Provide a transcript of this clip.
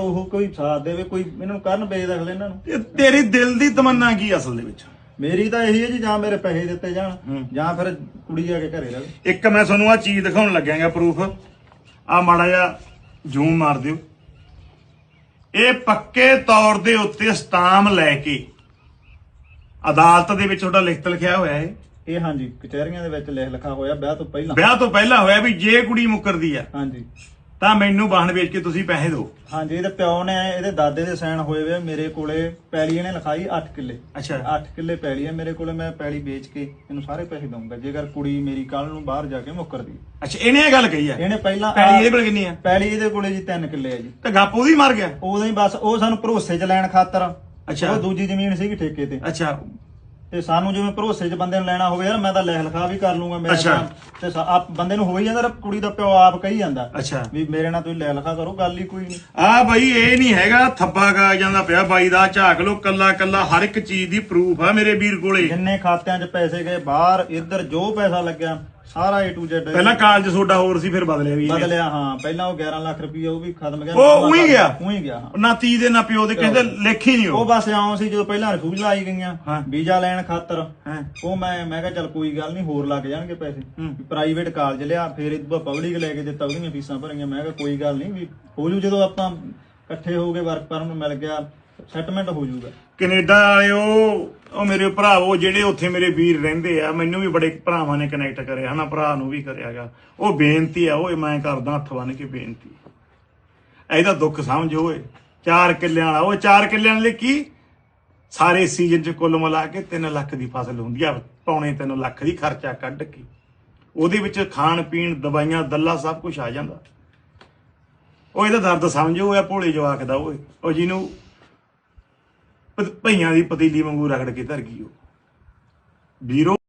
ਉਹ ਕੋਈ ਸਾਥ ਦੇਵੇ ਕੋਈ ਇਹਨਾਂ ਨੂੰ ਕਰਨ ਅਗਲੇ ਇਹਨਾਂ ਨੂੰ। ਤੇ ਤੇਰੀ ਦਿਲ ਦੀ ਤਮੰਨਾ ਕੀ ਅਸਲ ਦੇ ਵਿੱਚ? ਮੇਰੀ ਤਾਂ ਇਹੀ ਹੈ ਜੀ ਜਾਂ ਮੇਰੇ ਪੈਸੇ ਦਿੱਤੇ ਜਾਣ। ਜਾਂ ਫਿਰ ਕੁੜੀ ਆ ਕੇ ਘਰੇ ਰਹੇ। ਇੱਕ ਮੈਂ ਤੁਹਾਨੂੰ ਆ ਚੀਜ਼ ਦਿਖਾਉਣ ਲੱਗਿਆਗਾ ਪ੍ਰੂਫ ਆ ਮਾੜਾ ਜਿਹਾ ਜ਼ੂਮ ਮਾਰ ਦਿਓ। ਇਹ ਪੱਕੇ ਤੌਰ ਦੇ ਉੱਤੇ ਸਟਾਮ ਲੈ ਕੇ ਅਦਾਲਤ ਦੇ ਵਿੱਚ ਤੁਹਾਡਾ ਲਿਖਤ ਲਿਖਿਆ ਹੋਇਆ ਹੈ ਇਹ ਹਾਂਜੀ ਕਚਹਿਰੀਆਂ ਦੇ ਵਿੱਚ ਲਿਖ ਲਿਖਾ ਹੋਇਆ ਵਿਆਹ ਤੋਂ ਪਹਿਲਾਂ। ਵਿਆਹ ਤੋਂ ਪਹਿਲਾਂ ਹੋਇਆ ਵੀ ਜੇ ਕੁੜੀ ਮੁੱਕਰਦੀ ਆ। ਹਾਂਜੀ। ਤਾਂ ਮੈਨੂੰ ਵਾਹਨ ਵੇਚ ਕੇ ਤੁਸੀਂ ਪੈਸੇ ਦਿਓ। ਹਾਂਜੀ ਇਹਦੇ ਪਿਓ ਨੇ ਇਹਦੇ ਦਾਦੇ ਦੇ ਸਾਈਨ ਹੋਏ ਵੇ ਮੇਰੇ ਕੋਲੇ ਪੈਲੀ ਇਹਨੇ ਲਿਖਾਈ 8 ਕਿੱਲੇ। ਅੱਛਾ। 8 ਕਿੱਲੇ ਪੈਲੀ ਹੈ ਮੇਰੇ ਕੋਲੇ ਮੈਂ ਪੈਲੀ ਵੇਚ ਕੇ ਇਹਨੂੰ ਸਾਰੇ ਪੈਸੇ ਦਊਂਗਾ ਜੇਕਰ ਕੁੜੀ ਮੇਰੀ ਕੱਲ ਨੂੰ ਬਾਹਰ ਜਾ ਕੇ ਮੁੱਕਰਦੀ ਅੱਛਾ ਇਹਨੇ ਇਹ ਗੱਲ ਕਹੀ ਆ ਇਹਨੇ ਪਹਿਲਾਂ ਪੈਲੀ ਇਹਦੇ ਕੋਲ ਕਿੰਨੀ ਆ ਪੈਲੀ ਇਹਦੇ ਕੋਲੇ ਜੀ 3 ਕਿੱਲੇ ਹੈ ਜੀ। ਤੇ ਗੱਪ ਉਹਦੀ ਮਰ ਗਿਆ? ਉਦੋਂ ਹੀ ਬਸ ਉਹ ਸਾਨੂੰ ਭਰੋਸੇ 'ਚ ਲੈਣ ਖਾਤਰ ਅੱਛਾ। ਉਹ ਦੂਜੀ ਜ਼ਮੀਨ ਸੀਗੀ ਠੇਕੇ ਤੇ। ਅੱਛਾ। ਤੇ ਸਾਨੂੰ ਜਿਵੇਂ ਭਰੋਸੇ 'ਚ ਬੰਦੇ ਨੂੰ ਲੈਣਾ ਹੋਵੇ ਯਾਰ ਮੈਂ ਤਾਂ ਲਿਖ ਲਿਖਾ ਵੀ ਕਰ ਲੂੰਗਾ ਮੇਰਾ ਅੱਛਾ। ਤਾਂ। ਤੇ ਸਾ- ਆਪ ਬੰਦੇ ਨੂੰ ਹੋ ਹੀ ਜਾਂਦਾ ਕੁੜੀ ਦਾ ਪਿਓ ਆਪ ਕਹੀ ਜਾਂਦਾ ਅੱਛਾ ਵੀ ਮੇਰੇ ਨਾਲ ਤੁਸੀਂ ਲਿਖ ਲਿਖਾ ਕਰੋ ਗੱਲ ਹੀ ਕੋਈ ਨਹੀਂ ਆ ਬਾਈ ਇਹ ਨਹੀਂ ਹੈਗਾ ਥੱਬਾ ਗਾ ਜਾਂਦਾ ਪਿਆ ਬਾਈ ਦਾ ਝਾਕ ਲੋ ਕੱਲਾ ਕੱਲਾ ਹਰ ਇੱਕ ਚੀਜ਼ ਦੀ ਪ੍ਰੂਫ ਆ ਮੇਰੇ ਵੀਰ ਕੋਲੇ ਜਿੰਨੇ ਖਾਤਿਆਂ 'ਚ ਪੈਸੇ ਗਏ ਬਾਹਰ ਇੱਧਰ ਜੋ ਪੈਸਾ ਲੱਗਿਆ ਸਾਰਾ A to Z ਪਹਿਲਾਂ ਕਾਲਜ ਸੋਡਾ ਹੋਰ ਸੀ ਫਿਰ ਬਦਲਿਆ ਵੀ ਇਹਨੇ। ਬਦਲਿਆ ਹਾਂ ਪਹਿਲਾਂ ਉਹ 11 ਲੱਖ ਰੁਪਈਆ ਉਹ ਵੀ ਖਤਮ ਗਿਆ ਉਹ ਊਂ ਹੀ ਗਿਆ? ਉਹੀ ਗਿਆ ਹਾਂ ਨਾ ਤੀ ਦੇ ਨਾ ਪਿਓ ਦੇ ਕਹਿੰਦੇ ਲਿਖੀ ਨਹੀਂ ਉਹ ਉਹ ਬਸ ਆਉਂ ਸੀ ਜਦੋਂ ਪਹਿਲਾਂ ਲਾਈ ਗਈਆਂ ਹਾਂ। ਵੀਜ਼ਾ ਲੈਣ ਖਾਤਰ ਹੈਂ। ਉਹ ਮੈਂ ਮੈਂ ਕਿਹਾ ਚੱਲ ਕੋਈ ਗੱਲ ਨਹੀਂ ਹੋਰ ਲੱਗ ਜਾਣਗੇ ਪੈਸੇ ਹੂੰ। ਪ੍ਰਾਈਵੇਟ ਕਾਲਜ ਲਿਆ ਫਿਰ ਇਹ ਪਬਲਿਕ ਲੈ ਕੇ ਦਿੱਤਾ ਉਹਦੀਆਂ ਫੀਸਾਂ ਭਰੀਆਂ ਮੈਂ ਕਿਹਾ ਕੋਈ ਗੱਲ ਨਹੀਂ ਵੀ ਹੋ ਜੂ ਜਦੋਂ ਆਪਾਂ ਇਕੱਠੇ ਹੋ ਕੇ ਵਰਕ ਪਰਮਿਟ ਮਿਲ ਗਿਆ ਸੈਟਲਮੈਂਟ ਹੋ ਜਾਊਗਾ। ਕੈਨੇਡਾ ਵਾਲੇ ਉਹ ਮੇਰੇ ਭਰਾਵੋ ਜਿਹੜੇ ਉੱਥੇ ਮੇਰੇ ਵੀਰ ਰਹਿੰਦੇ ਆ, ਮੈਨੂੰ ਵੀ ਬੜੇ ਭਰਾਵਾਂ ਨੇ ਕਨੈਕਟ ਕਰਿਆ, ਹਨਾ, ਭਰਾ ਨੂੰ ਵੀ ਕਰਿਆਗਾ ਉਹ ਬੇਨਤੀ ਆ, ਓਏ, ਮੈਂ ਕਰਦਾ ਹੱਥ ਬੰਨ ਕੇ ਬੇਨਤੀ। ਇਹਦਾ ਦੁੱਖ ਸਮਝੋ, ਓਏ। ਚਾਰ ਕਿੱਲਿਆਂ ਵਾਲਾ, ਉਹ ਚਾਰ ਕਿੱਲਿਆਂ ਲਈ ਕੀ? ਸਾਰੇ ਸੀਜ਼ਨ ਚ ਕੁੱਲ ਮਿਲਾ ਕੇ 3 ਲੱਖ ਦੀ ਫਸਲ ਹੁੰਦੀ ਆ, ਪੌਣੇ 3 ਲੱਖ ਦੀ ਖਰਚਾ ਕੱਢ ਕੇ। ਉਹਦੇ ਵਿੱਚ ਖਾਣ ਪੀਣ, ਦਵਾਈਆਂ, ਦੱਲਾ ਸਭ ਕੁਝ ਆ ਜਾਂਦਾ। ਉਹ ਇਹਦਾ ਦਰਦ ਸਮਝੋ, ਓਏ ਭੋਲੇ ਜਵਾਕ ਦਾ ਉਹ ਜਿਹਨੂੰ ਭਈਆਂ ਦੀ ਪਤੀਲੀ ਵਾਂਗੂ ਰਗੜ ਕੇ ਧਰ ਗਈ ਉਹ। ਵੀਰੋ